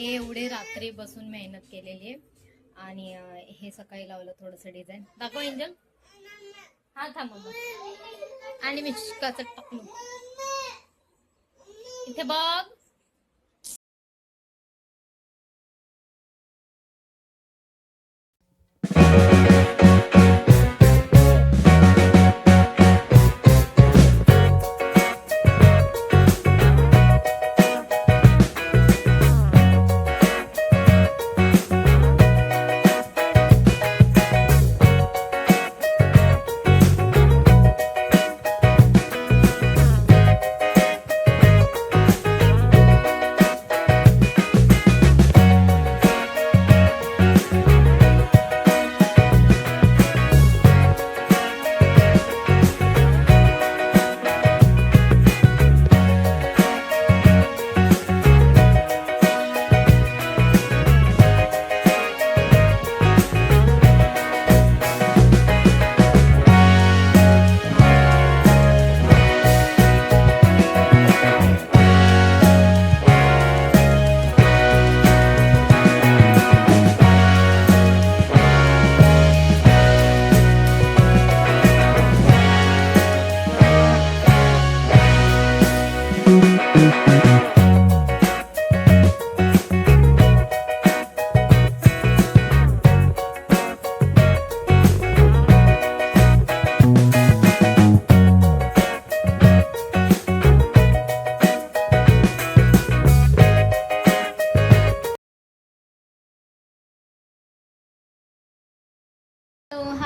हे एवढे रात्री बसून मेहनत केलेली आहे. आणि अं, हे सकाळी लावलं थोडंसं डिझाईन दाखव एंजल हा थांब मग. आणि मिष्काचं टाकलं इथे बघ.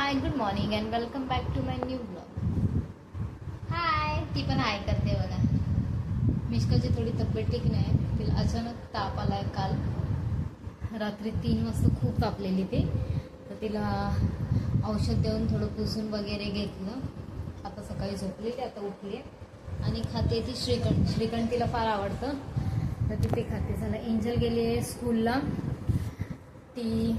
Hi good morning and welcome back to my new blog hi ती पण हाय करते बघा. मिष्काची थोडी तब्येत ठीक नाही. तिला अचानक ताप आलाय काल. रात्री तीन वाजता खूप तापलेली ती. तर तिला औषध देऊन थोडं पुसून वगैरे घेतलं. आता सकाळी झोपली ती आता उठली. आणि खाते ती श्रीखंड श्रीखंड तिला फार आवडतं. तर ती ते खाते. झालं एंजल गेली आहे स्कूलला ती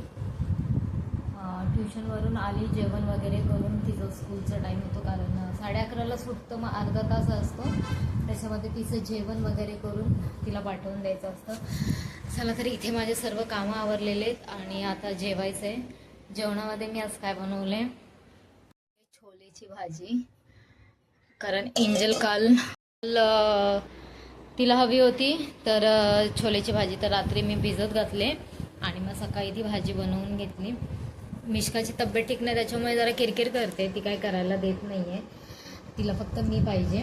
ट्युशनवरून आली जेवण वगैरे करून तिचं स्कूलचा टाईम होतो कारण साडे अकराला सुटतं मग अर्धा तास असतो. त्याच्यामध्ये तिचं जेवण वगैरे करून तिला पाठवून द्यायचं असतं. चला तरी इथे माझे सर्व कामं आवरलेले आहेत आणि आता जेवायचं आहे जेवणामध्ये मी आज काय बनवलं आहे छोलेची भाजी. कारण एंजल काल तिला हवी होती तर छोलेची भाजी तर रात्री मी भिजत घातले आणि मग सकाळी ती भाजी बनवून घेतली. मिश्काची तब्येत ठीक नाही त्याच्यामुळे जरा किरकिर करते. ती काय करायला देत नाही आहे तिला फक्त मी पाहिजे.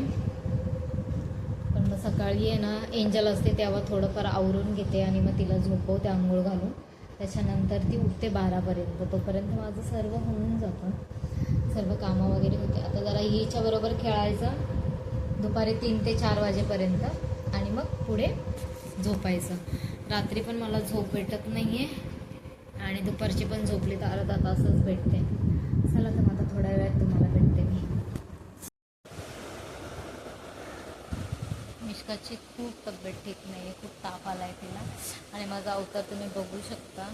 पण मग सकाळी आहे ना एंजल असते तेव्हा थोडंफार आवरून घेते आणि मग तिला झोपवते आंघोळ घालून. त्याच्यानंतर ती उठते बारापर्यंत. तोपर्यंत माझं सर्व होऊन जातं. सर्व कामं वगैरे होते. आता जरा हिच्याबरोबर खेळायचं. दुपारी तीन ते चार वाजेपर्यंत आणि मग पुढे झोपायचं. रात्री पण मला झोप भेटत नाही आहे आणि दुपारची पण झोपली तर अर्धा तासच भेटते. चला तर आता थोड्या वेळात तुम्हाला भेटते मी. मिश्काची खूप तब्येत ठीक नाही आहे खूप ताप आला आहे तिला. आणि माझा अवतार तुम्ही बघू शकता.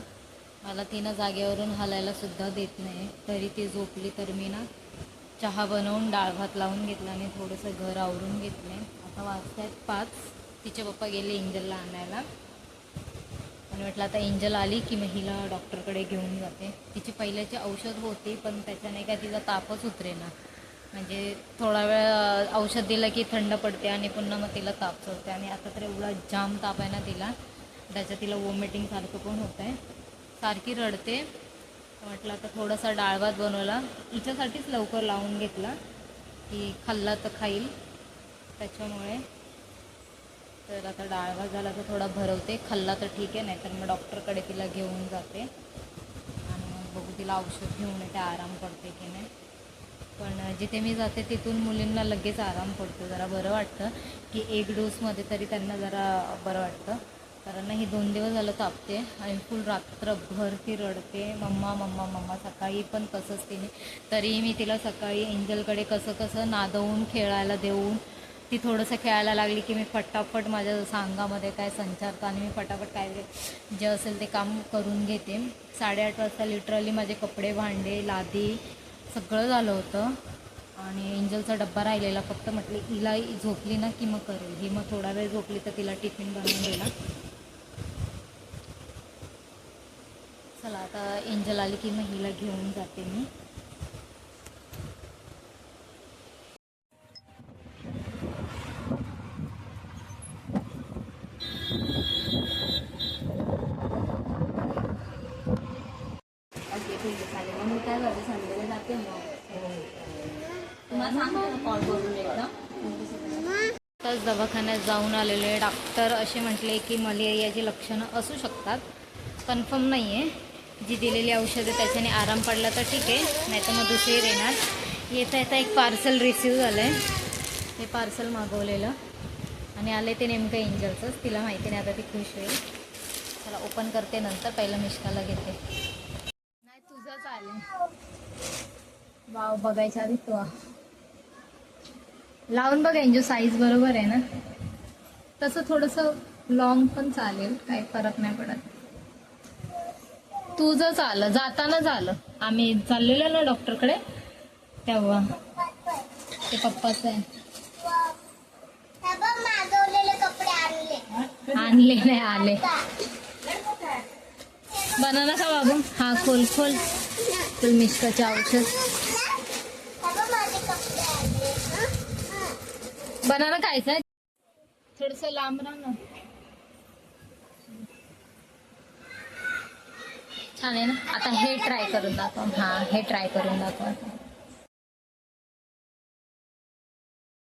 मला तिनं जागेवरून हलायला सुद्धा देत नाही तरी ती झोपली तर मी ना चहा बनवून डाळ भात लावून घेतला आणि थोडंसं घर आवरून घेतलं आता वाजत आहेत पाच. तिचे पप्पा गेले इंजलला आणायला. आणि म्हटलं आता एंजल आली की महिला हिला डॉक्टरकडे घेऊन जाते. तिची पहिल्याची औषध होती पण त्याच्याने काय तिचा तापच उतरेना. म्हणजे थोडा वेळ औषध दिलं की थंड पडते आणि पुन्हा मग तिला ताप चढते. आणि आता तर एवढा जाम ताप आहे ना तिला त्याच्या तिला वॉमिटिंग सारखं पण होत आहे सारखी रडते. म्हटलं आता थोडासा डाळभात बनवला. हिच्यासाठीच लवकर लावून घेतला की खाल्ला तर खाईल. त्याच्यामुळे तर आता डाळ भात झाला तर थोडा भरवते. खाल्ला तर ठीक आहे नाही तर मग डॉक्टरकडे तिला घेऊन जाते. आणि मग बघू तिला औषध घेऊन येते आराम पडते की नाही. पण जिथे मी जाते तिथून मुलींना लगेच आराम पडतो. जरा बरं वाटतं की एक डोसमध्ये तरी त्यांना जरा बरं वाटतं. कारण ना ही दोन दिवस झालं तापते आणि फुल रात्रभर ती रडते. मम्मा मम्मा मम्मा सकाळी पण तसंच तिने. तरी मी तिला सकाळी एंजलकडे कसं कसं नादवून खेळायला देऊन ती थोडंसं खेळायला लागली की मी फटाफट माझ्या जसं अंगामध्ये काय संचारतं आणि मी फटाफट काय जे असेल ते काम करून घेते. साडेआठ वाजता लिटरली माझे कपडे भांडे लादी सगळं झालं होतं. आणि एंजलचा डब्बा राहिलेला फक्त म्हटली हिला झोपली ना की मग करेल. ही मग थोडा वेळ झोपली तर तिला टिफिन बनवून दिला चला आता एंजल आली की मग हिला घेऊन जाते मी ओके ठीक आहे चालेल मग मी काय करते संडेला जाते मग तुम्हाला सांगते कॉल करून एकदा आताच दवाखान्यात जाऊन आलेले डॉक्टर असे म्हटले की मलेरियाची लक्षणं असू शकतात. कन्फर्म नाही आहे जी दिलेली औषधं त्याच्याने आराम पडला तर ठीक आहे. नाही तर मग दुसरी येणार येता येता एक पार्सल रिसीव झालं आहे ते पार्सल मागवलेलं. आणि आले ते नेमकं एंजलचंच तिला माहिती नाही. आता ती खुश होईल. चला ओपन करते नंतर. पहिलं मिश्काला घेते. नाही तुझंच आले वाव बघायच्या आधी तू. लावून बघा एंजो साईज बरोबर आहे ना? तसं थोडंसं लॉंग पण चालेल काही फरक नाही पडत. तुझं आलं जाताना झालं. आम्ही चाललेलो ना डॉक्टरकडे तेव्हा. ते पप्पाचं आहे. आणले नाही आले. बनाना का बाबू. हा खोल खोल. तुल मिश्काचे औषध माझे कपडे आणले बनाना खायचं आहे. थोडस लांब राहा ना. छान आहे ना? आता हे ट्राय करून दाखव. हा हे ट्राय करून दाखव आता.